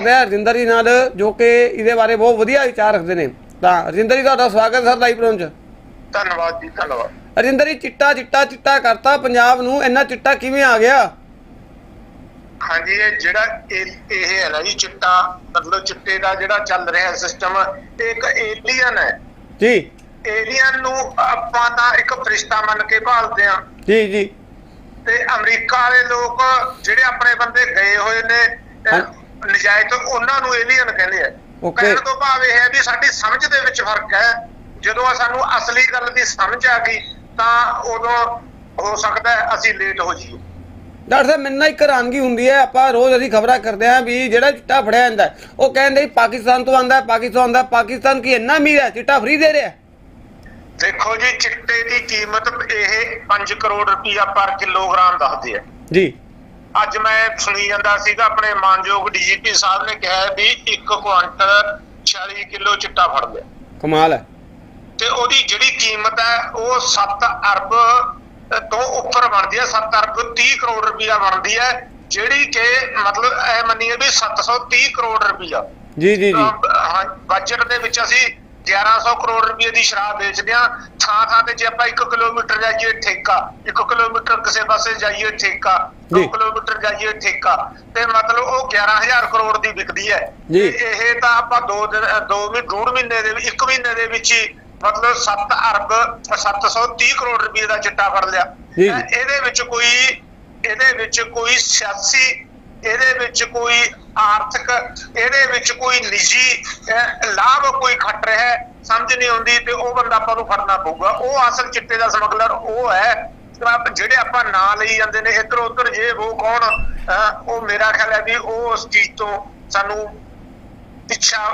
ਮੈਂ ਰਜਿੰਦਰ ਜੀ ਨਾਲ ਜੋ ਕਿ ਇਹਦੇ ਬਾਰੇ ਬਹੁਤ ਵਧੀਆ ਵਿਚਾਰ ਰੱਖਦੇ ਨੇ। ਤਾਂ ਰਜਿੰਦਰ ਜੀ ਤੁਹਾਡਾ ਸਵਾਗਤ ਸਰ ਲਾਈਵ ਪ੍ਰੋਗਰਾਮ 'ਚ। ਧੰਨਵਾਦ ਜੀ ਧੰਨਵਾਦ। ਰਜਿੰਦਰ ਜੀ ਚਿੱਟਾ ਚਿੱਟਾ ਚਿੱਟਾ ਕਰਤਾ ਪੰਜਾਬ ਨੂੰ। ਇੰਨਾ ਚਿੱਟਾ ਕਿਵੇਂ ਆ ਗਿਆ? ਹਾਂਜੀ ਇਹ ਜਿਹੜਾ ਇਹ ਇਹ ਹੈ ਨਾ ਜੀ ਚਿੱਟਾ ਮਤਲਬ ਚਿੱਟੇ ਦਾ ਜਿਹੜਾ ਚੱਲ ਰਿਹਾ ਸਿਸਟਮ ਇਹ ਇੱਕ ਏਲੀਅਨ ਹੈ। ਜੀ। ਏਲੀਅਨ ਨੂੰ ਆਪਾਂ ਤਾਂ ਇੱਕ ਫਰਿਸ਼ਤਾ ਮੰਨ ਕੇ ਭਾਲਦੇ ਆ ਜੀ ਜੀ। ਤੇ ਅਮਰੀਕਾ ਵਾਲੇ ਲੋਕ ਜਿਹੜੇ ਆਪਣੇ ਬੰਦੇ ਗਏ ਹੋਏ ਨੇ। ਨਜਾਇਜ਼ ਉਹਨਾਂ ਨੂੰ ਏਲੀਅਨ ਕਹਿੰਦੇ ਆ. ਕਹਿਣ ਤੋਂ ਭਾਵ ਇਹ ਹੈ ਵੀ ਸਾਡੀ ਸਮਝ ਦੇ ਵਿੱਚ ਫ਼ਰਕ ਹੈ। ਜਦੋਂ ਸਾਨੂੰ ਅਸਲੀ ਗੱਲ ਦੀ ਸਮਝ ਆ ਗਈ ਤਾਂ ਉਦੋਂ ਹੋ ਸਕਦਾ ਅਸੀਂ ਲੇਟ ਹੋ ਜਾਈਏ। ਡਾਕਟਰ ਸਾਹਿਬ ਮੈਨੂੰ ਇੱਕ ਹੈਰਾਨਗੀ ਹੁੰਦੀ ਹੈ। ਆਪਾਂ ਰੋਜ਼ ਅਸੀਂ ਖਬਰਾਂ ਕਰਦੇ ਹਾਂ ਵੀ ਜਿਹੜਾ ਚਿੱਟਾ ਫੜਿਆ ਜਾਂਦਾ ਉਹ ਕਹਿੰਦੇ ਪਾਕਿਸਤਾਨ ਤੋਂ ਆਂਦਾ ਪਾਕਿਸਤਾਨ ਆਂਦਾ ਪਾਕਿਸਤਾਨ ਕੀ ਇੰਨਾ ਅਮੀਰ ਹੈ ਚਿੱਟਾ ਫ੍ਰੀ ਦੇ ਰਿਹਾ। ਦੇਖੋ ਜੀ ਚਿੱਟੇ ਦੀ ਕੀਮਤ ਇਹ 5 ਕਰੋੜ ਰੁਪਇਆ ਪਰ ਕਿਲੋਗ੍ਰਾਮ ਦੱਸਦੇ ਆ। ਜੀ। ਅੱਜ ਮੈਂ ਸੁਣੀ ਜਾਂਦਾ ਸੀਗਾ ਆਪਣੇ ਮਾਨਯੋਗ ਡੀਜੀਪੀ ਸਾਹਿਬ ਨੇ ਕਿਹਾ ਵੀ 1 ਕੁਆਂਟਲ 40 ਕਿਲੋ ਚਿੱਟਾ ਫੜ ਲਿਆ। ਕਮਾਲ ਹੈ। ਤੇ ਉਹਦੀ ਜਿਹੜੀ ਕੀਮਤ ਹੈ ਉਹ 7 ਅਰਬ ਤੋਂ ਉੱਪਰ ਬਣਦੀ ਹੈ 7 ਅਰਬ 30 ਕਰੋੜ ਰੁਪਇਆ ਬਣਦੀ ਹੈ ਜਿਹੜੀ ਕਿ ਮਤਲਬ ਇਹ ਮੰਨੀਏ ਵੀ 730 ਕਰੋੜ ਰੁਪਇਆ। ਜੀ ਜੀ ਜੀ। ਬਜਟ ਦੇ ਵਿੱਚ ਅਸੀਂ 1100 ਕਰੋੜ ਰੁਪਏ ਦੀ ਸ਼ਰਾਬ ਵੇਚਦੇ ਆ ਥਾਂ ਥਾਂ ਤੇ ਜੇ ਆਪਾਂ 1 ਕਿਲੋਮੀਟਰ ਜਾਈਏ ਠੇਕਾ 1 ਕਿਲੋਮੀਟਰ ਕਿਸੇ ਪਾਸੇ ਜਾਈਏ ਠੇਕਾ 2 ਜੀ। ਕਿਲੋਮੀਟਰ ਜਾਈਏ ਠੇਕਾ ਤੇ ਮਤਲਬ ਉਹ 11000 ਕਰੋੜ ਦੀ ਵਿਕਦੀ ਹੈ। ਇਹ ਤਾਂ ਆਪਾਂ 2 ਦਿਨ 2 ਮਹੀਨੇ ਡੂਢ ਮਹੀਨੇ ਦੇ ਵਿੱਚ 1 ਮਹੀਨੇ ਦੇ ਵਿੱਚ ਹੀ ਮਤਲਬ 7 ਅਰਬ 730 ਕਰੋੜ ਰੁਪਏ ਦਾ ਚਿੱਟਾ ਫੜ ਲਿਆ। ਇਹਦੇ ਵਿੱਚ ਕੋਈ ਇਹਦੇ ਵਿੱਚ ਕੋਈ ਸਿਆਸੀ ਇਹਦੇ ਵਿੱਚ ਕੋਈ ਆਰਥਿਕ ਇਹਦੇ ਵਿੱਚ ਕੋਈ ਨਿੱਜੀ ਲਾਭ ਕੋਈ ਖੱਟ ਰਿਹਾ ਹੈ, ਸਮਝ ਨਹੀਂ ਆਉਂਦੀ ਤੇ ਉਹ ਬੰਦਾ ਆਪਾਂ ਨੂੰ ਫੜਨਾ ਪਊਗਾ। ਉਹ ਅਸਲ ਚਿੱਟੇ ਦਾ ਸਮਗਲਰ ਉਹ ਹੈ ਜਿਹੜੇ ਆਪਾਂ ਨਾਂ ਲਈ ਜਾਂਦੇ ਨੇ ਇੱਧਰ ਉੱਧਰ ਜੇ ਉਹ ਕੌਣ ਅਹ, ਉਹ ਮੇਰਾ ਖਿਆਲ ਹੈ ਵੀ ਉਹ ਉਸ ਚੀਜ਼ ਤੋਂ ਸਾਨੂੰ ਪਿੱਛਾ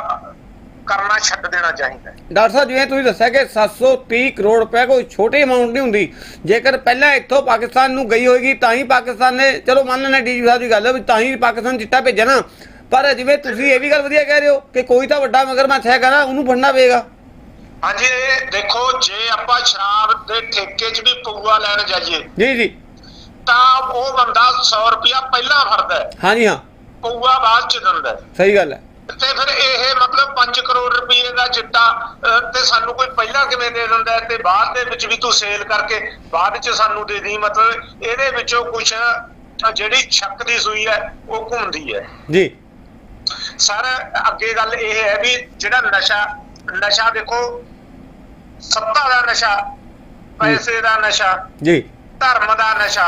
ਕਰਨਾ ਛੱਡ ਦੇਣਾ ਚਾਹੀਦਾ ਹੈ। ਡਾਕਟਰ ਸਾਹਿਬ ਜਿਵੇਂ ਤੁਸੀਂ ਦੱਸਿਆ ਕਿ 730 ਕਰੋੜ ਰੁਪਏ ਕੋਈ ਛੋਟੀ ਅਮਾਉਂਟ ਨਹੀਂ ਹੁੰਦੀ ਜੇਕਰ ਪਹਿਲਾਂ ਇੱਥੋਂ ਪਾਕਿਸਤਾਨ ਨੂੰ ਗਈ ਹੋਏਗੀ ਤਾਂ ਹੀ ਪਾਕਿਸਤਾਨ ਨੇ ਚਲੋ ਮੰਨ ਲੈਣਾ ਡੀਜੀ ਸਾਹਿਬ ਦੀ ਗੱਲ ਵੀ ਤਾਂ ਹੀ ਪਾਕਿਸਤਾਨ ਚਿੱਟਾ ਭੇਜਿਆ ਨਾ ਪਰ ਜਿਵੇਂ ਤੁਸੀਂ ਇਹ ਵੀ ਗੱਲ ਵਧੀਆ ਕਹਿ ਰਹੇ ਹੋ ਕਿ ਕੋਈ ਤਾਂ ਵੱਡਾ ਮਗਰਮੱਛ ਹੈਗਾ ਨਾ ਉਹਨੂੰ ਫੜਨਾ ਪਏਗਾ। ਹਾਂਜੀ ਇਹ ਦੇਖੋ ਜੇ ਆਪਾਂ ਸ਼ਰਾਬ ਦੇ ਠੇਕੇ 'ਚ ਵੀ ਪਊਆ ਲੈਣ ਜਾਈਏ ਜੀ ਜੀ। ਤਾਂ ਉਹ ਬੰਦਾ 100 ਰੁਪਿਆ ਪਹਿਲਾਂ ਫੜਦਾ ਹੈ। ਹਾਂਜੀ ਹਾਂ। ਪਊਆ ਬਾਅਦ 'ਚ ਦਿੰਦਾ ਹੈ। ਸਹੀ ਗੱਲ ਹੈ। ਤੇ ਫਿਰ ਇਹ ਮਤਲਬ 5 ਕਰੋੜ ਰੁਪਏ ਦਾ ਚਿੱਟਾ ਤੇ ਸਾਨੂੰ ਕੋਈ ਪਹਿਲਾਂ ਕਿਵੇਂ ਦੇ ਦਿੰਦਾ ਤੇ ਬਾਅਦ ਦੇ ਵਿੱਚ ਵੀ ਤੂੰ ਸੇਲ ਕਰਕੇ ਬਾਅਦ 'ਚ ਸਾਨੂੰ ਦੇ ਦੀ ਮਤਲਬ ਇਹਦੇ ਵਿੱਚੋਂ ਕੁਝ ਜਿਹੜੀ ਛੱਕ ਦੀ ਸੂਈ ਹੈ ਉਹ ਘੁੰਮਦੀ ਹੈ। ਜੀ। ਸਰ ਅੱਗੇ ਗੱਲ ਇਹ ਹੈ ਵੀ ਜਿਹੜਾ ਨਸ਼ਾ ਨਸ਼ਾ ਦੇਖੋ ਸੱਤਾ ਦਾ ਨਸ਼ਾ ਪੈਸੇ ਦਾ ਨਸ਼ਾ ਜੀ। ਧਰਮ ਦਾ ਨਸ਼ਾ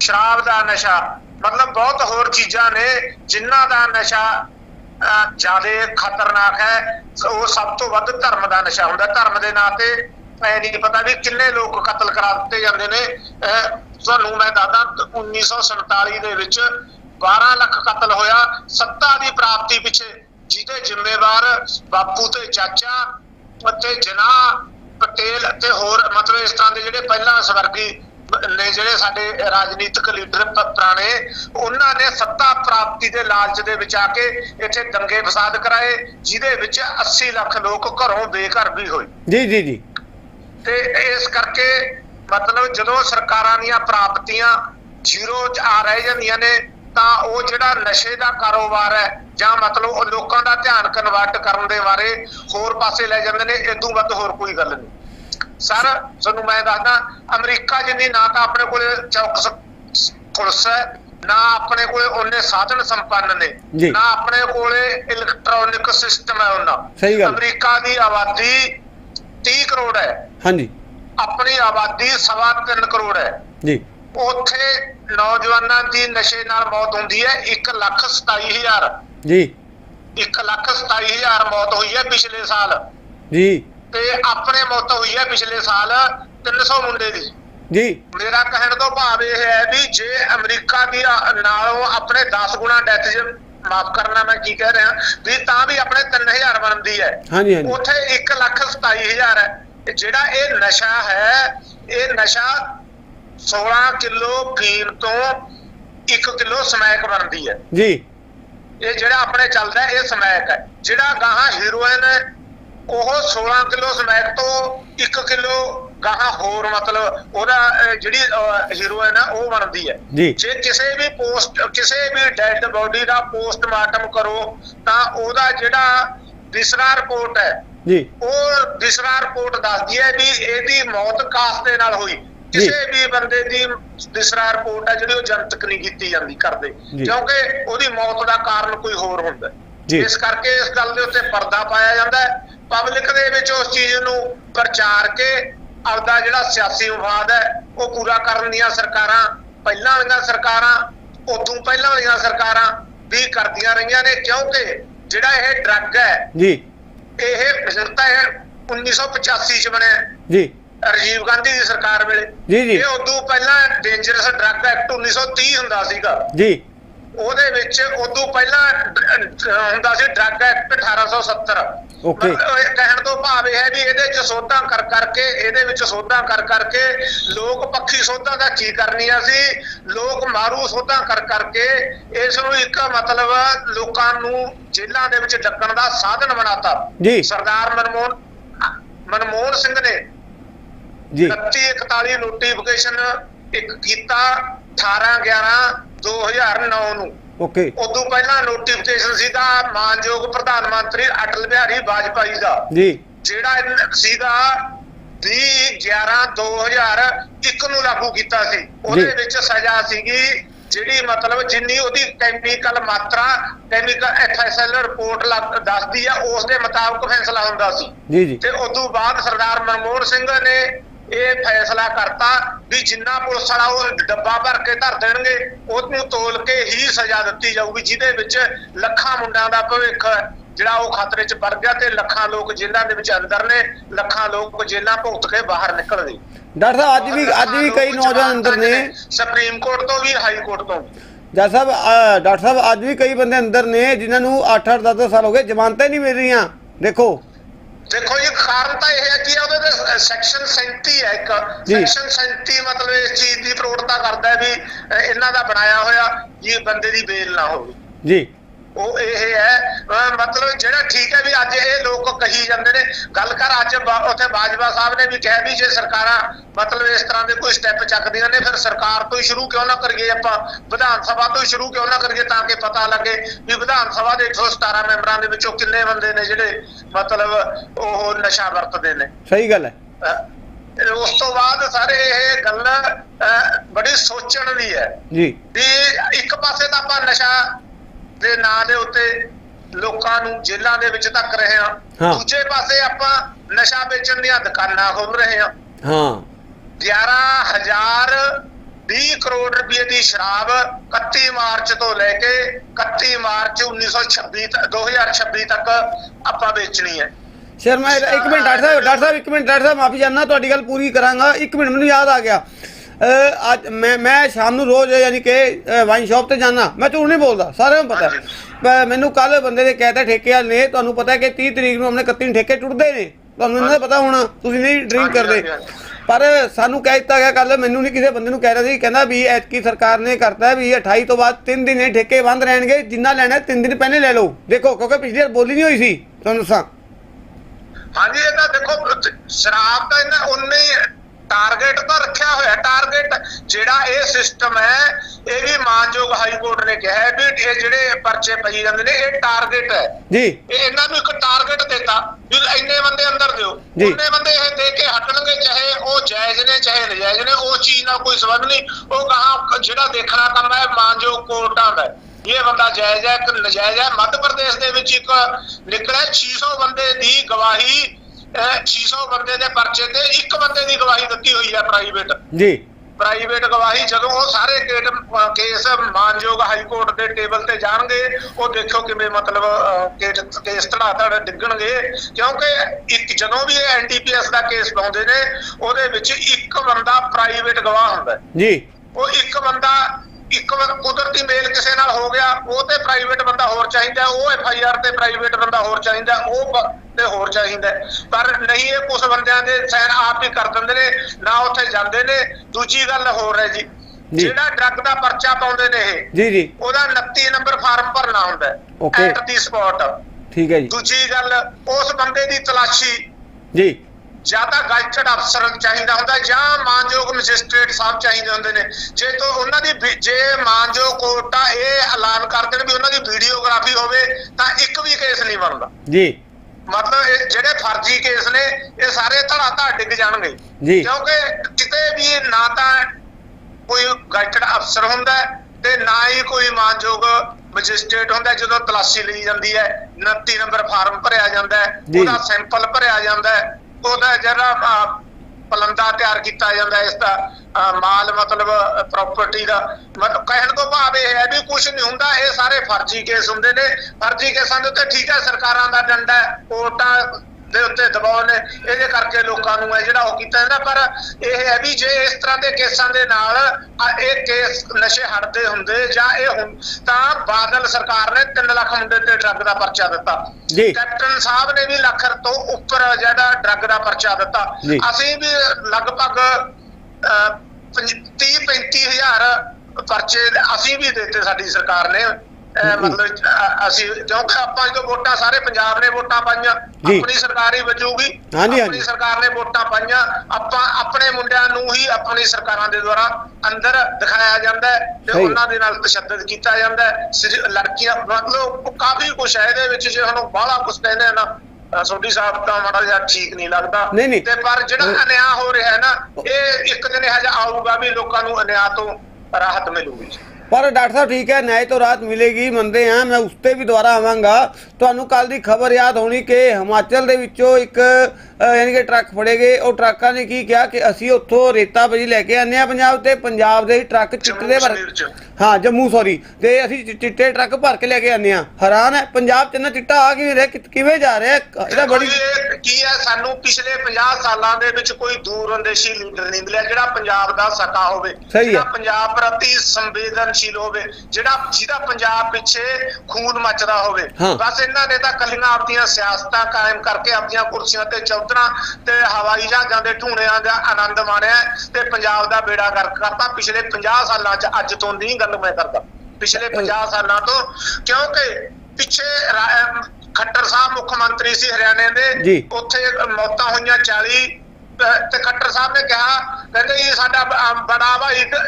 ਸ਼ਰਾਬ ਦਾ ਨਸ਼ਾ ਮਤਲਬ ਬਹੁਤ ਹੋਰ ਚੀਜ਼ਾਂ ਨੇ ਜਿਨ੍ਹਾਂ ਦਾ ਨਸ਼ਾ ਜ਼ਿਆਦਾ ਖਤਰਨਾਕ ਹੈ, ਉਹ ਸਭ ਤੋਂ ਵੱਧ ਧਰਮ ਦਾ ਨਸ਼ਾ ਹੁੰਦਾ। ਧਰਮ ਦੇ ਨਾਂ ਤੇ ਐ ਨਹੀਂ ਪਤਾ ਵੀ ਕਿੰਨੇ ਲੋਕ ਕਤਲ ਕਰਾ ਦਿੱਤੇ ਜਾਂਦੇ ਨੇ। ਤੁਹਾਨੂੰ ਮੈਂ ਦੱਸਦਾ 1947 ਦੇ ਵਿੱਚ 12 ਲੱਖ ਕਤਲ ਹੋਇਆ। ਸੱਤਾ ਦੀ ਪ੍ਰਾਪਤੀ ਪਿੱਛੇ ਜਿਹਦੇ ਜ਼ਿੰਮੇਵਾਰ ਬਾਪੂ ਤੇ ਚਾਚਾ ਅਤੇ ਜਨਾਹ ਪਟੇਲ ਅਤੇ ਹੋਰ, ਮਤਲਬ ਇਸ ਤਰ੍ਹਾਂ ਦੇ ਜਿਹੜੇ ਪਹਿਲਾਂ ਸਵਰਗੀ ਨੇ ਜਿਹੜੇ ਸਾਡੇ ਰਾਜਨੀਤਿਕ ਲੀਡਰ ਪੁਰਾਣੇ ਉਹਨਾਂ ਨੇ ਸੱਤਾ ਪ੍ਰਾਪਤੀ ਦੇ ਲਾਲਚ ਦੇ ਵਿੱਚ ਆ ਕੇ ਇੱਥੇ ਦੰਗੇ ਫਸਾਦ ਕਰਾਏ ਜਿਹਦੇ ਵਿੱਚ 80 ਲੱਖ ਲੋਕ ਘਰੋਂ ਬੇਘਰ ਵੀ ਹੋਏ। ਜੀ ਜੀ ਜੀ। ਤੇ ਇਸ ਕਰਕੇ ਮਤਲਬ ਜਦੋਂ ਸਰਕਾਰਾਂ ਦੀਆਂ ਪ੍ਰਾਪਤੀਆਂ ਜ਼ੀਰੋ 'ਚ ਆ ਰਹਿ ਜਾਂਦੀਆਂ ਨੇ ਤਾਂ ਉਹ ਜਿਹੜਾ ਨਸ਼ੇ ਦਾ ਕਾਰੋਬਾਰ ਹੈ ਜਾਂ ਮਤਲਬ ਉਹ ਲੋਕਾਂ ਦਾ ਧਿਆਨ ਕਨਵਰਟ ਕਰਨ ਦੇ ਬਾਰੇ ਹੋਰ ਪਾਸੇ ਲੈ ਜਾਂਦੇ ਨੇ ਇਦੋਂ ਵੱਧ ਹੋਰ ਕੋਈ ਗੱਲ ਨਹੀਂ। ਸਰ ਤੁਹਾਨੂੰ ਮੈਂ ਦੱਸਦਾ ਅਮਰੀਕਾ ਜਿੰਨੀ ਨਾ ਤਾਂ ਆਪਣੇ ਕੋਲੇ ਚੌਕਸ ਪੁਲਿਸ ਹੈ ਨਾ ਆਪਣੇ ਕੋਲੇ ਉਹਨੇ ਸਾਧਨ ਸੰਪੰਨ ਨੇ। ਨਾ ਆਪਣੇ ਕੋਲੇ ਇਲੈਕਟ੍ਰੋਨਿਕ ਸਿਸਟਮ ਹੈ ਉਹਨਾਂ। ਸਹੀ ਗੱਲ। ਅਮਰੀਕਾ ਦੀ ਆਬਾਦੀ 30 ਕਰੋੜ ਹੈ। ਹਾਂਜੀ। ਆਪਣੀ ਆਬਾਦੀ ਸਵਾ ਤਿੰਨ ਕਰੋੜ ਹੈ। ਜੀ। ਉੱਥੇ ਨੌਜਵਾਨਾਂ ਦੀ ਨਸ਼ੇ ਨਾਲ ਮੌਤ ਹੁੰਦੀ ਹੈ 1 ਲੱਖ 27 ਹਜ਼ਾਰ। ਜੀ। 1 ਲੱਖ 27 ਹਜ਼ਾਰ ਮੌਤ ਹੋਈ ਹੈ ਪਿਛਲੇ ਸਾਲ। ਜੀ। ਤੇ ਆਪਣੇ ਮੌਤ ਹੋਈ ਹੈ ਪਿਛਲੇ ਸਾਲ 300 ਮੁੰਡੇ ਦੀ। ਜੀ। ਮੇਰਾ ਕਹਿਣ ਤੋਂ ਭਾਵ ਇਹ ਹੈ ਵੀ ਜੇ ਅਮਰੀਕਾ ਦੀ ਨਾਲੋਂ ਆਪਣੇ 10 ਗੁਣਾ ਡੈਥ ਮਾਫ ਕਰਨਾ ਮੈਂ ਕੀ ਕਹਿ ਰਿਹਾ ਵੀ ਤਾਂ ਵੀ ਆਪਣੇ 3000 ਬਣਦੀ ਹੈ। ਹਾਂਜੀ ਹਾਂਜੀ। ਉੱਥੇ 1 ਲੱਖ 27 ਹਜ਼ਾਰ ਹੈ। ਜਿਹੜਾ ਇਹ ਨਸ਼ਾ ਹੈ ਇਹ ਨਸ਼ਾ 16 ਕਿਲੋ ਫੀਮ ਤੋਂ 1 ਕਿਲੋ ਸਮੈਕ ਬਣਦੀ ਹੈ। ਜੀ। ਇਹ ਜਿਹੜਾ ਆਪਣੇ ਚੱਲਦਾ ਇਹ ਸਮੈਕ ਹੈ। ਜਿਹੜਾ ਗਾਹਾਂ ਹੀਰੋਇਨ ਹੈ ਉਹ 16 ਕਿਲੋ ਸਮੈਕ ਤੋਂ 1 ਕਿਲੋ ਗਾਹਾਂ ਹੋਰ ਮਤਲਬ ਉਹਦਾ ਜਿਹੜੀ ਹੀਰੋਇਨ ਆ ਉਹ ਬਣਦੀ ਹੈ। ਜੀ। ਕਿਸੇ ਵੀ ਪੋਸਟ ਕਿਸੇ ਵੀ ਡੈਡ ਬੋਡੀ ਦਾ ਪੋਸਟਮਾਰਟਮ ਕਰੋ ਤਾਂ ਉਹਦਾ ਜਿਹੜਾ ਦਿਸਰਾ ਰਿਪੋਰਟ ਹੈ ਜੀ। ਉਹ ਦਿਸਰਾ ਰਿਪੋਰਟ ਦੱਸਦੀ ਹੈ ਵੀ ਇਹਦੀ ਮੌਤ ਕਾਸ ਦੇ ਨਾਲ ਹੋਈ। ਕਿਸੇ ਵੀ ਬੰਦੇ ਦੀ ਦਿਸਰਾ ਰਿਪੋਰਟ ਹੈ ਜਿਹੜੀ ਉਹ ਜਨਤਕ ਨਹੀਂ ਕੀਤੀ ਜਾਂਦੀ ਕਰਦੇ। ਕਿਉਂਕਿ ਉਹਦੀ ਮੌਤ ਦਾ ਕਾਰਨ ਕੋਈ ਹੋਰ ਹੁੰਦਾ। ਹੈ। ਇਸ ਕਰਕੇ ਇਸ ਗੱਲ ਦੇ ਉੱਤੇ ਪਰਦਾ ਪਾਇਆ ਜਾਂਦਾ ਹੈ। ਪਬਲਿਕ ਦੇ ਵਿੱਚ ਉਸ ਚੀਜ਼ ਨੂੰ ਪ੍ਰਚਾਰ ਕੇ ਆਪਦਾ ਜਿਹੜਾ ਸਿਆਸੀ ਮਫਾਦ ਹੈ ਉਹ ਪੂਰਾ ਕਰਨ ਦੀਆਂ ਸਰਕਾਰਾਂ ਪਹਿਲਾਂ ਵਾਲੀਆਂ ਸਰਕਾਰਾਂ ਉਦੋਂ ਪਹਿਲਾਂ ਵਾਲੀਆਂ ਸਰਕਾਰਾਂ ਵੀ ਕਰਦੀਆਂ ਰਹੀਆਂ ਨੇ ਕਿਉਂਕਿ ਜਿਹੜਾ ਇਹ ਡਰੱਗ ਹੈ ਜੀ। ਇਹ ਹੁਣ ਤਾਂ ਇਹ 1985 ਚ ਬਣਿਆ। ਜੀ। ਰਾਜੀਵ ਗਾਂਧੀ ਦੀ ਸਰਕਾਰ ਵੇਲੇ। ਜੀ ਜੀ। ਇਹ ਉਦੋਂ ਪਹਿਲਾਂ ਡੇਂਜਰਸ ਡਰੱਗ ਐਕਟ 1930 ਹੁੰਦਾ ਸੀਗਾ। ਜੀ। ਉਹਦੇ ਵਿੱਚ ਉਦੋਂ ਪਹਿਲਾਂ ਹੁੰਦਾ ਸੀ ਡਰੱਗ ਐਕਟ 1870 Okay. ਮਤਲਬ ਇਹ ਕਹਿਣ ਤੋਂ ਭਾਵ ਇਹ ਹੈ ਵੀ ਇਹਦੇ ਵਿੱਚ ਸੋਧਾਂ ਕਰ ਕਰਕੇ ਇਹਦੇ ਵਿੱਚ ਸੋਧਾਂ ਕਰ ਕਰਕੇ ਲੋਕ ਪੱਖੀ ਸੋਧਾਂ ਦਾ ਕੀ ਕਰਨੀਆਂ ਸੀ ਲੋਕ ਮਾਰੂ ਸੋਧਾਂ ਕਰ ਕਰਕੇ ਇਸ ਨੂੰ ਇੱਕ ਮਤਲਬ ਲੋਕਾਂ ਨੂੰ ਜੇਲ੍ਹਾਂ ਦੇ ਵਿੱਚ ਡੱਕਣ ਦਾ ਸਾਧਨ ਬਣਾਤਾ ਜੀ। ਸਰਦਾਰ ਮਨਮੋਹਨ ਮਨਮੋਹਨ ਸਿੰਘ ਨੇ ਜੀ 3141 ਨੋਟੀਫਿਕੇਸ਼ਨ ਇੱਕ ਕੀਤਾ 18 11 2009 ਨੂੰ ਓਕੇ। ਉਦੋਂ ਪਹਿਲਾਂ ਨੋਟੀਫਿਕੇਸ਼ਨ ਸੀਗਾ ਮਾਨਯੋਗ ਪ੍ਰਧਾਨ ਮੰਤਰੀ ਅਟਲ ਬਿਹਾਰੀ ਵਾਜਪਾਈ ਦਾ। ਜੀ। ਜਿਹੜਾ ਸੀਗਾ 20 11 2001 ਨੂੰ ਲਾਗੂ ਕੀਤਾ ਸੀ। ਉਹਦੇ। ਵਿੱਚ ਸਜ਼ਾ ਸੀਗੀ ਜਿਹੜੀ ਮਤਲਬ ਜਿੰਨੀ ਉਹਦੀ ਕੈਮੀਕਲ ਮਾਤਰਾ ਕੈਮੀਕਲ ਐਫਐਸਐਲ ਰਿਪੋਰਟ ਦੱਸਦੀ ਆ ਉਸ ਦੇ ਮੁਤਾਬਕ ਫੈਸਲਾ ਹੁੰਦਾ ਸੀ। ਜੀ ਜੀ। ਤੇ ਉਦੋਂ ਬਾਅਦ ਸਰਦਾਰ ਮਨਮੋਹਨ ਸਿੰਘ ਨੇ ਇਹ ਫੈਸਲਾ ਕਰਤਾ ਵੀ ਜਿੰਨਾ ਪੁਲਿਸ ਵਾਲਾ ਉਹ ਡੱਬਾ ਭਰ ਕੇ ਧਰ ਦੇਣਗੇ ਉਹਨੂੰ ਤੋਲ ਕੇ ਹੀ ਸਜ਼ਾ ਦਿੱਤੀ ਜਾਊਗੀ ਜਿਹਦੇ ਵਿੱਚ ਲੱਖਾਂ ਮੁੰਡਿਆਂ ਦਾ ਭਵਿੱਖ ਜਿਹੜਾ ਉਹ ਖਤਰੇ 'ਚ ਵੜ ਗਿਆ ਤੇ ਲੱਖਾਂ ਲੋਕ ਜੇਲ੍ਹਾਂ ਦੇ ਵਿੱਚ ਅੰਦਰ ਨੇ ਲੱਖਾਂ ਲੋਕ ਜੇਲ੍ਹਾਂ ਭੁਗਤ ਕੇ ਬਾਹਰ ਨਿਕਲ ਗਏ। ਡਾਕਟਰ ਸਾਹਿਬ ਅੱਜ ਵੀ ਅੱਜ ਵੀ ਕਈ ਨੌਜਵਾਨ ਅੰਦਰ ਨੇ। ਸੁਪਰੀਮ ਕੋਰਟ ਤੋਂ ਵੀ ਹਾਈ ਕੋਰਟ ਤੋਂ। ਜੱਜ ਸਾਹਿਬ ਡਾਕਟਰ ਸਾਹਿਬ ਅੱਜ ਵੀ ਕਈ ਬੰਦੇ ਅੰਦਰ ਨੇ ਜਿਨ੍ਹਾਂ ਨੂੰ 8 8 10 ਸਾਲ ਹੋ ਗਏ ਜ਼ਮਾਨਤਾਂ ਹੀ ਨਹੀਂ ਮਿਲ ਰਹੀਆਂ। ਦੇਖੋ। ਦੇਖੋ ਜੀ ਕਾਰਨ ਤਾਂ ਇਹ ਹੈ ਕਿ ਉਹਦੇ ਤੇ ਸੈਕਸ਼ਨ 37 ਹੈ ਇੱਕ। ਜੀ। ਸੈਕਸ਼ਨ 37 ਮਤਲਬ ਇਸ ਚੀਜ਼ ਦੀ ਪ੍ਰੋੜਤਾ ਕਰਦਾ ਵੀ ਇਹਨਾਂ ਦਾ ਬਣਾਇਆ ਹੋਇਆ ਇਹ ਬੰਦੇ ਦੀ ਬੇਲ ਨਾ ਹੋਵੇ। ਜੀ। ਉਹ ਇਹ ਹੈ ਮਤਲਬ ਜਿਹੜਾ ਠੀਕ ਹੈ ਵੀ ਅੱਜ ਇਹ ਲੋਕ ਕਹੀ ਜਾਂਦੇ ਨੇ। ਗੱਲ ਕਰ ਅੱਜ ਉੱਥੇ ਬਾਜਵਾ ਸਾਹਿਬ ਨੇ ਵੀ ਕਿਹਾ ਵੀ ਜੇ ਸਰਕਾਰਾਂ ਮਤਲਬ ਇਸ ਤਰ੍ਹਾਂ ਦੇ ਕੋਈ ਸਟੈਪ ਚੱਕਦੀਆਂ ਨੇ ਫਿਰ ਸਰਕਾਰ ਤੋਂ ਹੀ ਸ਼ੁਰੂ ਕਿਉਂ ਨਾ ਕਰੀਏ ਆਪਾਂ? ਵਿਧਾਨ ਸਭਾ ਤੋਂ ਹੀ ਸ਼ੁਰੂ ਕਿਉਂ ਨਾ ਕਰੀਏ ਤਾਂ ਕਿ ਪਤਾ ਲੱਗੇ ਵੀ ਵਿਧਾਨ ਸਭਾ ਦੇ 117 ਮੈਂਬਰਾਂ ਦੇ ਵਿੱਚੋਂ ਕਿੰਨੇ ਬੰਦੇ ਨੇ ਜਿਹੜੇ ਮਤਲਬ ਉਹ ਨਸ਼ਾ ਵਰਤਦੇ ਨੇ। ਸਹੀ ਗੱਲ ਹੈ। ਉਸ ਤੋਂ ਬਾਅਦ ਸਾਰੇ ਇਹ ਗੱਲ ਬੜੀ ਸੋਚਣ ਦੀ ਹੈ ਜੀ। ਵੀ ਇੱਕ ਪਾਸੇ ਤਾਂ ਆਪਾਂ ਨਸ਼ਾ ਦੇ ਨਾਂ ਦੇ ਉੱਤੇ ਲੋਕਾਂ ਨੂੰ ਜੇਲ੍ਹਾਂ ਦੇ ਵਿੱਚ ਧੱਕ ਰਹੇ ਹਾਂ। ਦੂਜੇ ਪਾਸੇ ਆਪਾਂ ਨਸ਼ਾ ਵੇਚਣ ਦੀਆਂ ਦੁਕਾਨਾਂ ਖੋਲ ਰਹੇ ਹਾਂ। ਹਾਂ। 11000 20 ਕਰੋੜ ਰੁਪਏ ਦੀ ਸ਼ਰਾਬ 31 ਮਾਰਚ ਤੋਂ ਲੈ ਕੇ 31 ਮਾਰਚ 1926 ਤੱਕ 2026 ਤੱਕ ਆਪਾਂ ਵੇਚਣੀ ਹੈ। ਸ਼ਰਮਾ ਇੱਕ ਮਿੰਟ ਡਾਕਟਰ ਸਾਹਿਬ ਡਾਕਟਰ ਸਾਹਿਬ ਇੱਕ ਮਿੰਟ ਡਾਕਟਰ ਸਾਹਿਬ ਮਾਫੀ ਚਾਹਨਾ ਤੁਹਾਡੀ ਗੱਲ ਪੂਰੀ ਕਰਾਂਗਾ। ਇੱਕ ਮਿੰਟ ਮੈਨੂੰ ਯਾਦ ਆ ਗਿਆ। ਅੱਜ ਮੈਂ ਮੈਂ ਸ਼ਾਮ ਨੂੰ ਰੋਜ਼ ਯਾਨੀ ਕਿ ਵਾਈਨ ਸ਼ਾਪ ਤੇ ਜਾਣਾ ਮੈਂ ਝੂਠ ਨਹੀਂ ਬੋਲਦਾ ਸਾਰਿਆਂ ਨੂੰ ਪਤਾ। ਮੈਨੂੰ ਕੱਲ ਬੰਦੇ ਨੇ ਕਹਿਤਾ ਠੇਕੇ ਵਾਲੇ ਨੇ ਤੁਹਾਨੂੰ ਪਤਾ ਹੈ ਕਿ 30 ਤਰੀਕ ਨੂੰ ਆਪਣੇ 31 ਨੂੰ ਠੇਕੇ ਟੁੱਟਦੇ ਨੇ। ਤੁਹਾਨੂੰ ਇਹਨਾਂ ਦਾ ਪਤਾ ਹੋਣਾ ਤੁਸੀਂ ਨਹੀਂ ਡਰਿੰਕ ਕਰਦੇ। ਪਰ ਸਾਨੂੰ ਕਹਿ ਦਿੱਤਾ ਗਿਆ ਕੱਲ ਮੈਨੂੰ ਨਹੀਂ ਕਿਸੇ ਬੰਦੇ ਨੂੰ ਕਹਿ ਰਿਹਾ ਸੀ ਕਹਿੰਦਾ ਵੀ ਐਤਕੀ ਸਰਕਾਰ ਨੇ ਕਰਤਾ ਵੀ 28 ਤੋਂ ਬਾਅਦ 3 ਦਿਨ ਇਹ ਠੇਕੇ ਬੰਦ ਰਹਿਣਗੇ ਜਿੰਨਾ ਲੈਣਾ 3 ਦਿਨ ਪਹਿਲੇ ਲੈ ਲਓ। ਦੇਖੋ ਕਿਉਂਕਿ ਪਿਛਲੀ ਵਾਰ ਬੋਲੀ ਨਹੀਂ ਹੋਈ ਸੀ ਤੁਹਾਨੂੰ ਦੱਸਾਂ। ਹਾਂਜੀ ਇਹ ਤਾਂ ਦੇਖੋ ਸ਼ਰਾਬ ਦਾ ਇਹਨਾਂ ਉਨੇ ਟਾਰਗੇਟ ਤਾਂ ਰੱਖਿਆ ਹੋਇਆ ਟਾਰਗੇਟ ਜਿਹੜਾ ਇਹ ਸਿਸਟਮ ਹੈ ਇਹ ਵੀ ਮਾਨਯੋਗ ਹਾਈ ਕੋਰਟ ਨੇ ਕਿਹਾ ਹੈ ਵੀ ਇਹ ਜਿਹੜੇ ਪਰਚੇ ਪਈ ਜਾਂਦੇ ਨੇ ਇਹ ਟਾਰਗੇਟ ਹੈ। ਜੀ। ਇਹ ਇਹਨਾਂ ਨੂੰ ਇੱਕ ਟਾਰਗੇਟ ਦਿੱਤਾ ਵੀ ਇੰਨੇ ਬੰਦੇ ਅੰਦਰ ਦਿਓ। ਉਹਨੇ ਬੰਦੇ ਇਹ ਦੇ ਕੇ ਹਟਣਗੇ ਚਾਹੇ ਉਹ ਜਾਇਜ਼ ਨੇ ਚਾਹੇ ਨਜਾਇਜ਼ ਨੇ ਉਹ ਚੀਜ਼ ਨਾਲ ਕੋਈ ਸੰਬੰਧ ਨਹੀਂ। ਉਹ ਕਹਾ ਜਿਹੜਾ ਦੇਖਣਾ ਕੰਮ ਹੈ ਮਾਨਯੋਗ ਕੋਰਟਾਂ ਦਾ। ਇਹ ਬੰਦਾ ਜਾਇਜ਼ ਹੈ ਕਿ ਨਜਾਇਜ਼ ਹੈ? ਮੱਧ ਪ੍ਰਦੇਸ਼ ਦੇ ਵਿੱਚ ਇੱਕ ਨਿਕਲਿਆ 600 ਬੰਦੇ ਦੀ ਗਵਾਹੀ 600 ਬੰਦੇ ਦੇ ਪਰਚੇ ਤੇ ਇੱਕ ਬੰਦੇ ਦੀ ਗਵਾਹੀ ਦਿੱਤੀ ਹੋਈ ਹੈ ਪ੍ਰਾਈਵੇਟ ਜੀ। ਪ੍ਰਾਈਵੇਟ ਗਵਾਹੀ ਜਦੋਂ ਉਹ ਸਾਰੇ ਕੇਸ ਮਾਨਯੋਗ ਹਾਈ ਕੋਰਟ ਦੇ ਟੇਬਲ ਤੇ ਜਾਣਗੇ ਉਹ ਦੇਖੋ ਕਿਵੇਂ ਮਤਲਬ ਕੇਸ ਧੜਾਧੜ ਡਿੱਗਣਗੇ। ਕਿਉਂਕਿ ਇੱਕ ਜਦੋਂ ਵੀ ਇਹ ਐਨਡੀਪੀਐਸ ਦਾ ਕੇਸ ਪਾਉਂਦੇ ਨੇ ਉਹਦੇ ਵਿੱਚ ਇੱਕ ਬੰਦਾ ਪ੍ਰਾਈਵੇਟ ਗਵਾਹ ਹੁੰਦਾ। ਜੀ। ਉਹ ਇੱਕ ਬੰਦਾ ਇੱਕ ਵਾਰ ਕੁਦਰਤੀ ਮੇਲ ਕਿਸੇ ਨਾਲ ਹੋ ਗਿਆ ਉਹ ਤੇ ਪ੍ਰਾਈਵੇਟ ਬੰਦਾ ਹੋਰ ਚਾਹੀਦਾ ਉਹ ਐਫ ਆਈ ਆਰ ਤੇ ਪ੍ਰਾਈਵੇਟ ਬੰਦਾ ਹੋਰ ਚਾਹੀਦਾ ਉਹ ਤੇ ਹੋਰ ਚਾਹੀਦਾ ਪਰ ਨਹੀਂ ਇਹ ਕੁਝ ਬੰਦਿਆਂ ਦੇ ਸਾਈਨ ਆਪ ਹੀ ਕਰ ਦਿੰਦੇ ਨੇ ਨਾ ਉੱਥੇ ਜਾਂਦੇ ਨੇ। ਦੂਜੀ ਗੱਲ ਹੋਰ ਹੈ ਜੀ। ਜਿਹੜਾ ਡਰੱਗ ਦਾ ਪਰਚਾ ਪਾਉਂਦੇ ਨੇ ਇਹ ਜੀ ਜੀ। ਉਹਦਾ 29 ਨੰਬਰ ਫਾਰਮ ਭਰਨਾ ਹੁੰਦਾ Okay. ਐਟ ਦੀ ਸਪੌਟ ਠੀਕ ਹੈ ਜੀ। ਦੂਜੀ ਗੱਲ ਉਸ ਬੰਦੇ ਦੀ ਤਲਾਸ਼ੀ। ਜੀ। ਜਾਂ ਤਾਂ ਅਫਸਰ ਚਾਹੀਦਾ ਹੁੰਦਾ ਜਾਂ ਮਾਨਯੋਗ ਮੈਜਿਸਟ੍ਰੇਟ ਸਾਹਿਬ ਚਾਹੀਦੇ ਹੁੰਦੇ ਨੇ। ਜੇ ਤੋਂ ਉਹਨਾਂ ਦੀ ਜੇ ਮਾਨਯੋਗ ਕੋਰਟ ਆ ਇਹ ਐਲਾਨ ਕਰ ਦੇਣ ਵੀ ਉਹਨਾਂ ਦੀ ਵੀਡੀਓਗ੍ਰਾਫੀ ਹੋਵੇ ਤਾਂ ਇੱਕ ਵੀ ਕੇਸ ਨਹੀਂ ਬਣਦਾ। ਜੀ। ਮਤਲਬ ਇਹ ਜਿਹੜੇ ਫਰਜ਼ੀ ਕੇਸ ਨੇ ਇਹ ਸਾਰੇ ਧੜਾ ਧੜ ਡਿੱਗ ਜਾਣਗੇ। ਕਿਉਂਕਿ ਕਿਤੇ ਵੀ ਨਾ ਤਾਂ ਕੋਈ ਗਾਈਡਡ ਅਫਸਰ ਹੁੰਦਾ ਤੇ ਨਾ ਹੀ ਕੋਈ ਮਾਨਯੋਗ ਮੈਜਿਸਟ੍ਰੇਟ ਹੁੰਦਾ। ਜਦੋਂ ਤਲਾਸ਼ੀ ਲਈ ਜਾਂਦੀ ਹੈ 29 ਨੰਬਰ ਫਾਰਮ ਭਰਿਆ ਜਾਂਦਾ। ਉਹਦਾ ਸੈਂਪਲ ਭਰਿਆ ਜਾਂਦਾ ਉਹਦਾ ਜਿਹੜਾ ਪਲੰਦਾ ਤਿਆਰ ਕੀਤਾ ਜਾਂਦਾ ਹੈ ਇਸ ਦਾ ਮਾਲ ਮਤਲਬ ਪ੍ਰਾਪਰਟੀ ਦਾ। ਮਤਲਬ ਕਹਿਣ ਤੋਂ ਭਾਵ ਇਹ ਹੈ ਵੀ ਕੁਝ ਨਹੀਂ ਹੁੰਦਾ, ਇਹ ਸਾਰੇ ਫਰਜ਼ੀ ਕੇਸ ਹੁੰਦੇ ਨੇ। ਫਰਜ਼ੀ ਕੇਸਾਂ ਦੇ ਉੱਤੇ ਠੀਕ ਹੈ, ਸਰਕਾਰਾਂ ਦਾ ਡੰਡਾ ਕੋਰਟਾਂ ਦੇ ਉੱਤੇ ਦਬਾਅ ਨੇ ਇਹਦੇ ਕਰਕੇ ਲੋਕਾਂ ਨੂੰ ਹੈ ਜਿਹੜਾ ਉਹ ਕੀਤਾ ਜਾਂਦਾ ਪਰ ਇਹ ਹੈ ਵੀ ਜੇ ਇਸ ਤਰ੍ਹਾਂ ਦੇ ਕੇਸਾਂ ਦੇ ਨਾਲ ਇਹ ਕੇਸ ਨਸ਼ੇ ਹਟਦੇ ਹੁੰਦੇ ਜਾਂ ਇਹ ਹੁਣ ਤਾਂ ਬਾਦਲ ਸਰਕਾਰ ਨੇ 3 ਲੱਖ ਮੁੰਡੇ ਤੇ ਡਰੱਗ ਦਾ ਪਰਚਾ ਦਿੱਤਾ ਜੀ। ਕੈਪਟਨ ਸਾਹਿਬ ਨੇ ਵੀ ਲੱਖ ਤੋਂ ਉੱਪਰ ਜਿਹੜਾ ਡਰੱਗ ਦਾ ਪਰਚਾ ਦਿੱਤਾ। ਅਸੀਂ ਵੀ ਲਗਭਗ 30 35 ਹਜ਼ਾਰ ਪਰਚੇ ਅਸੀਂ ਵੀ ਦਿੱਤੇ ਸਾਡੀ ਸਰਕਾਰ ਨੇ ਮਤਲਬ ਅਸੀਂ ਕਿਉਂਕਿ ਆਪਾਂ ਜਦੋਂ ਵੋਟਾਂ ਸਾਰੇ ਪੰਜਾਬ ਨੇ ਵੋਟਾਂ ਪਾਈਆਂ। ਆਪਣੀ ਸਰਕਾਰ ਹੀ ਹਾਂਜੀ, ਆਪਣੀ। ਸਰਕਾਰ ਨੇ ਵੋਟਾਂ ਪਾਈਆਂ ਆਪਾਂ ਆਪਣੇ ਮੁੰਡਿਆਂ ਨੂੰ ਹੀ ਆਪਣੀ ਸਰਕਾਰਾਂ ਦੇ ਦੁਆਰਾ ਅੰਦਰ ਦਿਖਾਇਆ ਜਾਂਦਾ ਤੇ। ਉਹਨਾਂ ਦੇ ਨਾਲ ਤਸ਼ੱਦਦ ਕੀਤਾ ਜਾਂਦਾ ਲੜਕੀਆਂ ਮਤਲਬ ਕਾਫੀ ਕੁਛ ਹੈ ਇਹਦੇ ਵਿੱਚ ਜੇ ਹੁਣ ਬਾਹਲਾ ਕੁਛ ਕਹਿੰਦੇ ਨਾ ਸੋਢੀ ਸਾਹਿਬ ਤਾਂ ਮਾੜਾ ਜਿਹਾ ਠੀਕ ਨਹੀਂ ਲੱਗਦਾ। ਤੇ ਪਰ ਜਿਹੜਾ ਅਨਿਆਂ ਹੋ ਰਿਹਾ ਹੈ ਨਾ ਇਹ ਇੱਕ ਦਿਨ ਇਹ ਜਿਹਾ ਆਊਗਾ ਵੀ ਲੋਕਾਂ ਨੂੰ ਅਨਿਆਂ ਤੋਂ ਰਾਹਤ ਮਿਲੂਗੀ ਪਰ ਡਾਕਟਰ ਸਾਹਿਬ ਠੀਕ ਹੈ ਨਿਆਂ ਤੋਂ ਰਾਹਤ ਮਿਲੇਗੀ ਮੰਨਦੇ ਹਾਂ ਮੈਂ ਉਸ ਤੇ ਵੀ ਦੁਬਾਰਾ ਆਵਾਂਗਾ। ਤੁਹਾਨੂੰ ਕੱਲ ਦੀ ਖਬਰ ਯਾਦ ਹੋਣੀ ਕਿ ਹਿਮਾਚਲ ਦੇ ਵਿੱਚੋਂ ਇੱਕ ਯਾਨੀ ਕਿ ਟਰੱਕ ਫੜੇ ਗਏ। ਉਹ ਟਰੱਕਾਂ ਨੇ ਕੀ ਕਿਹਾ ਕਿ ਅਸੀਂ ਉੱਥੋਂ ਰੇਤਾ ਬਜੀ ਲੈ ਕੇ ਆਨੇ ਆ ਪੰਜਾਬ ਤੇ। ਪੰਜਾਬ ਦੇ ਟਰੱਕ ਚਿੱਟੇ ਭਰ। ਹਾਂ ਜੰਮੂ ਸੌਰੀ ਤੇ ਅਸੀਂ ਚਿੱਟੇ ਟਰੱਕ ਭਰ ਕੇ ਲੈ ਕੇ ਆਨੇ ਆ ਹੈਰਾਨ ਹੈ ਪੰਜਾਬ ਚ ਨਾ ਚਿੱਟਾ ਆ ਕਿਵੇਂ ਰਿਹਾ ਕਿਵੇਂ ਜਾ ਰਿਹਾ? ਇਹਦਾ ਬੜੀ ਕੀ ਹੈ ਸਾਨੂੰ ਪਿਛਲੇ 50 ਸਾਲਾਂ ਦੇ ਵਿੱਚ ਕੋਈ ਦੂਰ ਅੰਦੇਸ਼ੀ ਲੀਡਰ ਨਹੀਂ ਮਿਲਿਆ ਜਿਹੜਾ ਪੰਜਾਬ ਦਾ ਸਕਾ ਹੋਵੇ। ਜਿਹੜਾ ਪੰਜਾਬ ਪ੍ਰਤੀ ਸੰਵੇਦਨਸ਼ੀਲ ਹੋਵੇ ਜਿਹੜਾ ਜਿਹਦਾ ਪੰਜਾਬ ਪਿੱਛੇ ਖੂਨ ਮੱਚਦਾ ਹੋਵੇ। ਬਸ ਇਹਨਾਂ ਨੇ ਤਾਂ ਕੱਲੀਆਂ ਆਪਣੀਆਂ ਸਿਆਸਤਾਂ ਕਾਇਮ ਕਰਕੇ ਆਪਣੀਆਂ ਕੁਰਸੀਆਂ ਤੇ ਚੌਧਰਾਂ ਤੇ ਹਵਾਈ ਜਹਾਜ਼ਾਂ ਦੇ ਢੂਣਿਆਂ ਦਾ ਆਨੰਦ ਮਾਣਿਆ ਤੇ ਪੰਜਾਬ ਦਾ ਬੇੜਾ ਗਰਕ ਕਰਤਾ ਪਿਛਲੇ 50 ਸਾਲਾਂ 'ਚ ਅੱਜ ਤੋਂ ਨਹੀਂ ਗੱਲ ਮੈਂ ਕਰਦਾ ਪਿਛਲੇ 50 ਸਾਲਾਂ ਤੋਂ ਕਿਉਂਕਿ ਪਿੱਛੇ ਖੱਟਰ ਸਾਹਿਬ ਮੁੱਖ ਮੰਤਰੀ ਸੀ ਹਰਿਆਣੇ ਦੇ ਜੀ। ਉੱਥੇ ਮੌਤਾਂ ਹੋਈਆਂ 40 ਅਹ ਤੇ ਖੱਟਰ ਸਾਹਿਬ ਨੇ ਕਿਹਾ ਕਹਿੰਦੇ ਜੀ ਸਾਡਾ ਬ- ਅਹ ਬੜਾ ਭਾਈ ਕ-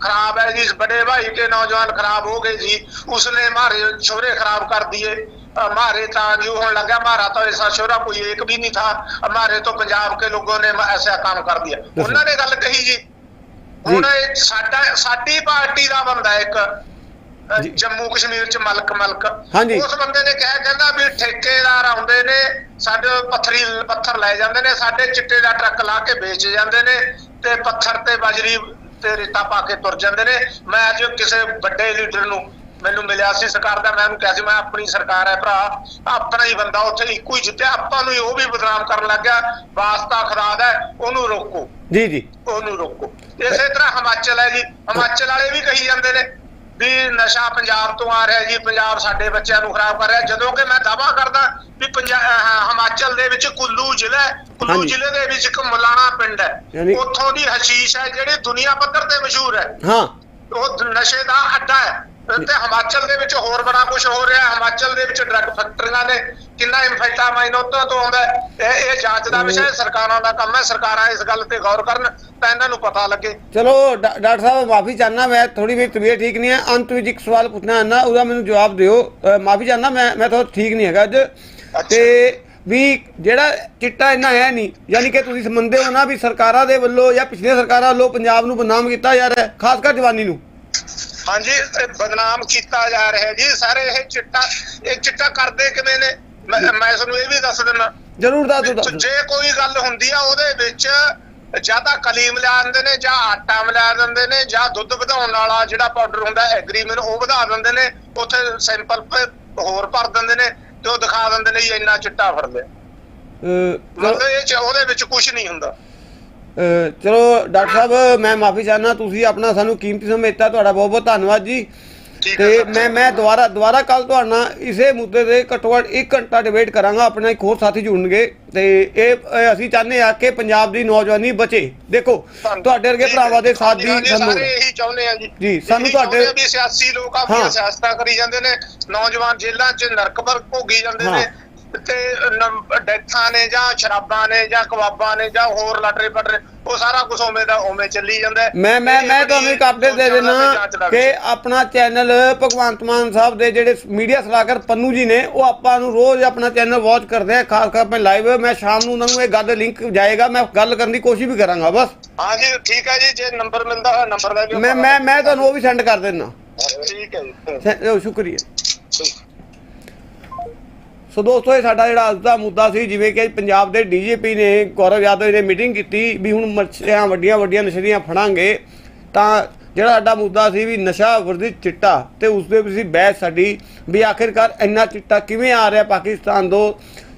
ਖਰਾਬ ਹੈ ਜੀ ਬੜੇ ਭਾਈ ਕੇ ਨੌਜਵਾਨ ਖਰਾਬ ਹੋ ਗਏ जी उसने हमारे छोरे खराब कर दिए हमारे था जो होने लगा हमारा तो ऐसा छोरा कोई एक भी नहीं था हमारे तो पंजाब के लोगों ने ऐसा काम कर दिया ਉਹਨਾਂ ਨੇ ਗੱਲ ਕਹੀ ਜੀ ਹੁਣ ਇਹ ਸਾਡਾ ਸਾਡੀ ਪਾਰਟੀ ਦਾ ਬੰਦਾ ਇੱਕ ਅਹ, ਜੀ। ਜੰਮੂ ਕਸ਼ਮੀਰ ਚ ਮਲਕ ਮਲਕ। ਉਸ ਬੰਦੇ ਨੇ ਕਿਹਾ ਕਹਿੰਦਾ ਵੀ ਠੇਕੇਦਾਰ ਆਉਂਦੇ ਨੇ ਸਾਡੇ ਪੱਥਰੀ ਪੱਥਰ ਲੈ ਜਾਂਦੇ ਨੇ ਸਾਡੇ ਚਿੱਟੇ ਦਾ ਟਰੱਕ ਲਾ ਕੇ ਵੇਚ ਜਾਂਦੇ ਨੇ ਤੇ ਪੱਥਰ ਤੇ ਬਜਰੀ ਤੇ ਰੇਤਾ ਪਾ ਕੇ ਤੁਰ ਜਾਂਦੇ ਨੇ। ਮੈਂ ਅੱਜ ਕਿਸੇ ਵੱਡੇ ਲੀਡਰ ਨੂੰ ਮੈਨੂੰ ਮਿਲਿਆ ਸੀ ਸਰਕਾਰ ਦਾ ਮੈਂ ਉਹਨੂੰ ਕਿਹਾ ਸੀ ਮੈਂ ਆਪਣੀ ਸਰਕਾਰ ਹੈ ਭਰਾ ਆਪਣਾ ਹੀ ਬੰਦਾ ਉੱਥੇ ਇੱਕੋ ਹੀ ਜਿੱਤਿਆ ਆਪਾਂ ਨੂੰ ਉਹ ਵੀ ਬਦਨਾਮ ਕਰਨ ਲੱਗ ਗਿਆ। ਵਾਸਤਾ ਖੁਦਾ ਦਾ ਹੈ, ਉਹਨੂੰ ਰੋਕੋ। ਜੀ ਜੀ। ਉਹਨੂੰ ਰੋਕੋ। ਇਸੇ ਤਰ੍ਹਾਂ ਹਿਮਾਚਲ ਹੈ ਜੀ। ਹਿਮਾਚਲ ਵਾਲੇ ਵੀ ਕਹੀ ਜਾਂਦੇ ਨੇ ਵੀ ਨਸ਼ਾ ਪੰਜਾਬ ਤੋਂ ਆ ਰਿਹਾ ਜੀ ਪੰਜਾਬ ਸਾਡੇ ਬੱਚਿਆਂ ਨੂੰ ਖਰਾਬ ਕਰ ਰਿਹਾ। ਜਦੋਂ ਕਿ ਮੈਂ ਦਾਵਾ ਕਰਦਾ ਵੀ ਹਿਮਾਚਲ ਦੇ ਵਿੱਚ ਕੁੱਲੂ ਜ਼ਿਲ੍ਹਾ। ਕੁੱਲੂ। ਜ਼ਿਲ੍ਹੇ ਦੇ ਵਿੱਚ ਇੱਕ ਮਲਾਣਾ ਪਿੰਡ ਹੈ। ਉੱਥੋਂ ਦੀ ਹਸ਼ੀਸ਼ ਹੈ ਜਿਹੜੀ ਦੁਨੀਆ ਪੱਧਰ ਤੇ ਮਸ਼ਹੂਰ ਹੈ। ਹਾਂ। ਉਹ ਨਸ਼ੇ ਦਾ ਅੱਡਾ ਹੈ। ਤੇ ਹਿਮਾਚਲ ਦੇ ਵਿੱਚ ਹੋਰ ਬੜਾ ਕੁਝ ਹੋ ਰਿਹਾ ਹਿਮਾਚਲ ਦੇ ਵਿੱਚ ਡਰੱਗ ਫੈਕਟਰੀਆਂ ਨੇ ਕਿੰਨਾ ਇੰਫੈਟਾਮਾਈਨ ਉੱਥੋਂ ਤੋਂ ਆਉਂਦਾ। ਇਹ ਇਹ ਜਾਂਚ ਦਾ ਵਿਸ਼ਾ ਸਰਕਾਰਾਂ ਦਾ ਕੰਮ ਹੈ। ਸਰਕਾਰਾਂ ਇਸ ਗੱਲ ਤੇ ਗੌਰ ਕਰਨ ਤਾਂ ਇਹਨਾਂ ਨੂੰ ਪਤਾ ਲੱਗੇ। ਚਲੋ ਡਾਕਟਰ ਸਾਹਿਬ ਮਾਫੀ ਚਾਹਨਾ ਮੈਂ ਥੋੜੀ ਮੇਰੀ ਤਬੀਅਤ ਠੀਕ ਨਹੀਂ ਹੈ। ਅੰਤ ਵਿੱਚ ਇੱਕ ਸਵਾਲ ਪੁੱਛਣਾ ਹੈ ਨਾ ਉਹਦਾ ਮੈਨੂੰ ਜਵਾਬ ਦਿਓ। ਮਾਫੀ ਚਾਹਨਾ ਮੈਂ ਮੈਂ ਥੋੜਾ ਠੀਕ ਨਹੀਂ ਹੈਗਾ ਅੱਜ। ਤੇ ਵੀ ਜਿਹੜਾ ਚਿੱਟਾ ਇੰਨਾ ਹੈ ਨਹੀਂ ਯਾਨੀ ਕਿ ਤੁਸੀਂ ਮੰਨਦੇ ਹੋ ਨਾ ਵੀ ਸਰਕਾਰਾਂ ਦੇ ਵੱਲੋਂ ਜਾਂ ਪਿਛਲੇ ਸਰਕਾਰਾਂ ਵੱਲੋਂ ਪੰਜਾਬ ਨੂੰ ਬਦਨਾਮ ਕੀਤਾ ਜਾ ਰਿਹਾ ਖਾਸ ਕਰ ਜਵਾਨੀ ਨੂੰ। ਹਾਂਜੀ ਇਹ ਬਦਨਾਮ ਕੀਤਾ ਜਾ ਰਿਹਾ ਜੀ। ਸਾਰੇ ਇਹ ਚਿੱਟਾ ਇਹ ਚਿੱਟਾ ਕਰਦੇ ਕਿਵੇਂ ਨੇ? ਮੈਂ ਤੁਹਾਨੂੰ ਇਹ ਵੀ ਦੱਸ ਦਿੰਦਾ। ਜਰੂਰ ਦੱਸ ਦਿਓ। ਜੇ ਕੋਈ ਗੱਲ ਹੁੰਦੀ ਆ ਉਹਦੇ ਵਿੱਚ ਜਾਂ ਤਾਂ ਕਲੀਮ ਮਿਲਾ ਦਿੰਦੇ ਨੇ ਜਾਂ ਆਟਾ ਮਿਲਾ ਦਿੰਦੇ ਨੇ ਜਾਂ ਦੁੱਧ ਵਧਾਉਣ ਵਾਲਾ ਜਿਹੜਾ ਪਾਊਡਰ ਹੁੰਦਾ ਐਗਰੀਮੈਂਟ ਉਹ ਵਧਾ ਦਿੰਦੇ ਨੇ ਉੱਥੇ ਸੈਂਪਲ ਹੋਰ ਭਰ ਦਿੰਦੇ ਨੇ ਤੇ ਉਹ ਦਿਖਾ ਦਿੰਦੇ ਨੇ ਇੰਨਾ ਚਿੱਟਾ ਫੜ ਲਿਆ ਮਤਲਬ ਇਹ ਉਹਦੇ ਵਿੱਚ ਕੁਝ ਨਹੀਂ ਹੁੰਦਾ। ਚਲੋ ਡਾਕਟਰ ਸਾਹਿਬ ਮੈਂ ਮਾਫੀ ਚਾਹਨਾ ਤੁਸੀਂ ਆਪਣਾ ਸਾਨੂੰ ਕੀਮਤੀ ਸਮਾਂ ਦਿੱਤਾ ਤੁਹਾਡਾ ਬਹੁਤ ਬਹੁਤ ਧੰਨਵਾਦ ਜੀ ਤੇ। ਮੈਂ ਮੈਂ ਦੁਬਾਰਾ ਦੁਬਾਰਾ ਕੱਲ ਤੁਹਾਡੇ ਇਸੇ ਮੁੱਦੇ ਤੇ ਘੱਟੋ ਘੱਟ 1 ਘੰਟਾ ਡਿਬੇਟ ਕਰਾਂਗਾ ਆਪਣੇ ਇੱਕ ਹੋਰ ਸਾਥੀ ਜੁੜਨਗੇ ਤੇ ਇਹ ਅਸੀਂ ਚਾਹੁੰਦੇ ਆ ਕਿ ਪੰਜਾਬ ਦੀ ਨੌਜਵਾਨੀ ਬਚੇ ਦੇਖੋ। ਤੁਹਾਡੇ ਵਰਗੇ ਭਰਾਵਾਂ ਦੇ ਸਾਥ ਦੀ ਸਾਨੂੰ ਇਹੀ ਚਾਹੁੰਦੇ ਆ ਜੀ ਜੀ, ਸਾਨੂੰ ਤੁਹਾਡੇ- ਵੀ ਸਿਆਸੀ ਲੋਕ। ਆਪਣੀਆਂ ਸਿਆਸਤਾਂ ਕਰੀ ਜਾਂਦੇ ਨੇ ਨੌਜਵਾਨ ਜੇਲ੍ਹਾਂ 'ਚ ਨਰਕ ਭਰ ਭੋਗੀ ਜਾਂਦੇ। ਨੇ ਤੇ ਡੈਥਾਂ ਨੇ ਜਾਂ ਸ਼ਰਾਬਾਂ ਨੇ ਜਾਂ ਕਬਾਬਾਂ ਨੇ ਜਾਂ ਹੋਰ ਲਟਰੇ ਪਟਰੇ ਉਹ ਸਾਰਾ ਕੁਝ ਉਵੇਂ ਦਾ ਉਵੇਂ ਚੱਲੀ ਜਾਂਦਾ। ਮੈਂ ਮੈਂ ਮੈਂ ਤੁਹਾਨੂੰ ਇੱਕ ਅਪਡੇਟ ਦੇ ਦੇਣਾ ਕਿ। ਆਪਣਾ ਚੈਨਲ ਭਗਵੰਤ ਮਾਨ ਸਾਹਿਬ ਦੇ ਜਿਹੜੇ ਮੀਡੀਆ ਸਲਾਹਕਾਰ ਪੰਨੂ ਜੀ ਨੇ ਉਹ ਆਪਾਂ ਨੂੰ ਰੋਜ਼ ਆਪਣਾ ਚੈਨਲ ਵਾਚ ਕਰਦੇ ਆ ਖਾਸ ਕਰ ਲਾਈਵ ਮੈਂ ਸ਼ਾਮ ਨੂੰ ਉਹਨਾਂ ਨੂੰ ਇਹ ਗੱਲ ਲਿੰਕ ਜਾਏਗਾ ਮੈਂ ਗੱਲ ਕਰਨ ਦੀ ਕੋਸ਼ਿਸ਼ ਵੀ ਕਰਾਂਗਾ ਬਸ ਹਾਂ ਜੀ ਠੀਕ ਹੈ ਜੀ ਜੇ ਨੰਬਰ ਮਿਲਦਾ ਹੋਇਆ ਨੰਬਰ ਦਾ ਵੀ ਮੈਂ ਮੈਂ ਮੈਂ ਤੁਹਾਨੂੰ ਉਹ ਵੀ ਸੈਂਡ ਕਰ ਦੇਣਾ ਠੀਕ ਹੈ ਜੀ ਸ਼ੁਕਰੀਆ ਸੋ ਦੋਸਤੋ, ਇਹ ਸਾਡਾ ਜਿਹੜਾ ਅੱਜ ਦਾ ਮੁੱਦਾ ਸੀ, ਜਿਵੇਂ ਕਿ ਪੰਜਾਬ ਦੇ ਡੀਜੀਪੀ ਨੇ ਗੌਰਵ ਯਾਦਵ ਨੇ ਮੀਟਿੰਗ ਕੀਤੀ ਵੀ ਹੁਣ ਮੱਛੀਆਂ, ਵੱਡੀਆਂ ਵੱਡੀਆਂ ਨਸ਼ਰੀਆਂ ਫੜਾਂਗੇ, ਤਾਂ ਜਿਹੜਾ ਸਾਡਾ ਮੁੱਦਾ ਸੀ ਵੀ ਨਸ਼ਾ ਵਰਦੀ ਚਿੱਟਾ ਤੇ ਉਸ ਦੇ ਵਿੱਚ ਬਹਿਸ ਸਾਡੀ ਵੀ ਆਖਿਰਕਾਰ ਇੰਨਾ ਚਿੱਟਾ ਕਿਵੇਂ ਆ ਰਿਹਾ ਪਾਕਿਸਤਾਨ ਤੋਂ?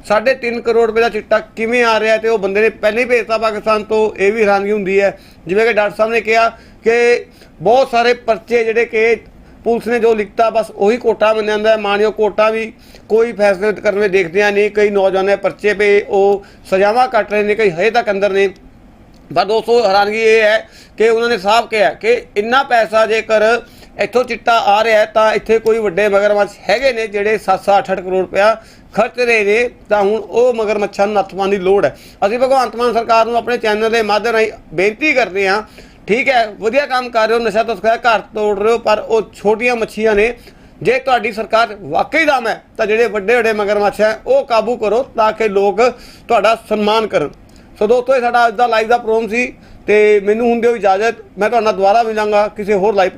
3.5 ਕਰੋੜ ਰੁਪਏ ਦਾ ਚਿੱਟਾ ਕਿਵੇਂ ਆ ਰਿਹਾ ਤੇ ਉਹ ਬੰਦੇ ਨੇ ਪਹਿਲੇ ਹੀ ਭੇਜਤਾ ਪਾਕਿਸਤਾਨ ਤੋਂ, ਇਹ ਵੀ ਹੈਰਾਨਗੀ ਹੁੰਦੀ ਹੈ। ਜਿਵੇਂ ਕਿ ਡਾਕਟਰ ਸਾਹਿਬ ਨੇ ਕਿਹਾ ਕਿ ਬਹੁਤ ਸਾਰੇ ਪਰਚੇ ਜਿਹੜੇ ਕਿ ਪੁਲਿਸ ਨੇ ਜੋ ਲਿਖਤਾ, ਬਸ ਉਹੀ ਕੋਟਾ ਮੰਨਿਆ ਜਾਂਦਾ ਹੈ। ਮਾਨਿਓ ਕੋਟਾ ਵੀ ਕੋਈ ਫੈਸਲੇ ਕਰਨ ਵਿੱਚ ਦੇਖਦਿਆਂ ਨਹੀਂ, ਕਈ ਨੌਜਵਾਨਾਂ ਦੇ ਪਰਚੇ ਪੇ ਉਹ ਸਜ਼ਾਵਾਂ ਕੱਟ ਰਹੇ ਨੇ, ਕਈ ਹਜੇ ਤੱਕ ਅੰਦਰ ਨੇ। ਪਰ ਦੋਸਤੋ, ਹੈਰਾਨਗੀ ਇਹ ਹੈ ਕਿ ਉਹਨਾਂ ਨੇ ਸਾਫ਼ ਕਿਹਾ ਕਿ ਇੰਨਾ ਪੈਸਾ ਜੇਕਰ ਇੱਥੋਂ ਚਿੱਟਾ ਆ ਰਿਹਾ ਤਾਂ ਇੱਥੇ ਕੋਈ ਵੱਡੇ ਮਗਰਮੱਛ ਹੈਗੇ ਨੇ ਜਿਹੜੇ 7-7 8 ਕਰੋੜ ਰੁਪਇਆ ਖਰਚ ਰਹੇ ਨੇ। ਤਾਂ ਹੁਣ ਉਹ ਮਗਰਮੱਛਾਂ ਨੂੰ ਨੱਥ ਪਾਉਣ ਦੀ ਲੋੜ ਹੈ। ਅਸੀਂ ਭਗਵੰਤ ਮਾਨ ਸਰਕਾਰ ਨੂੰ ਆਪਣੇ ਚੈਨਲ ਦੇ ਮਾਧਿਅਮ ਰਾਹੀਂ ਬੇਨਤੀ ਕਰਦੇ ਹਾਂ ਠੀਕ ਹੈ, ਵਧੀਆ ਕੰਮ ਕਰ ਰਹੇ ਹੋ, ਨਸ਼ਾ ਤਸਕਰ ਘਰ ਤੋੜ ਰਹੇ ਹੋ, ਪਰ ਉਹ ਛੋਟੀਆਂ ਮੱਛੀਆਂ ਨੇ, ਜੇ ਤੁਹਾਡੀ ਸਰਕਾਰ ਵਾਕਈ ਦਮ ਹੈ, ਤਾਂ ਜਿਹੜੇ ਵੱਡੇ ਵੱਡੇ ਮਗਰਮੱਛ ਹੈ, ਉਹ ਕਾਬੂ ਕਰੋ ਤਾਂ ਕਿ ਲੋਕ ਤੁਹਾਡਾ ਸਨਮਾਨ ਕਰਨ। ਸੋ ਦੋਸਤੋ, ਇਹ ਸਾਡਾ ਅੱਜ ਦਾ ਲਾਈਵ ਦਾ ਪ੍ਰੋਗਰਾਮ ਸੀ, ਤੇ ਮੈਨੂੰ ਹੁੰਦੇ ਹੋ ਇਜਾਜ਼ਤ, ਮੈਂ ਤੁਹਾਡਾ ਦੁਬਾਰਾ ਮਿਲਾਂਗਾ, ਕਿਸੇ ਹੋਰ ਲਾਈਵ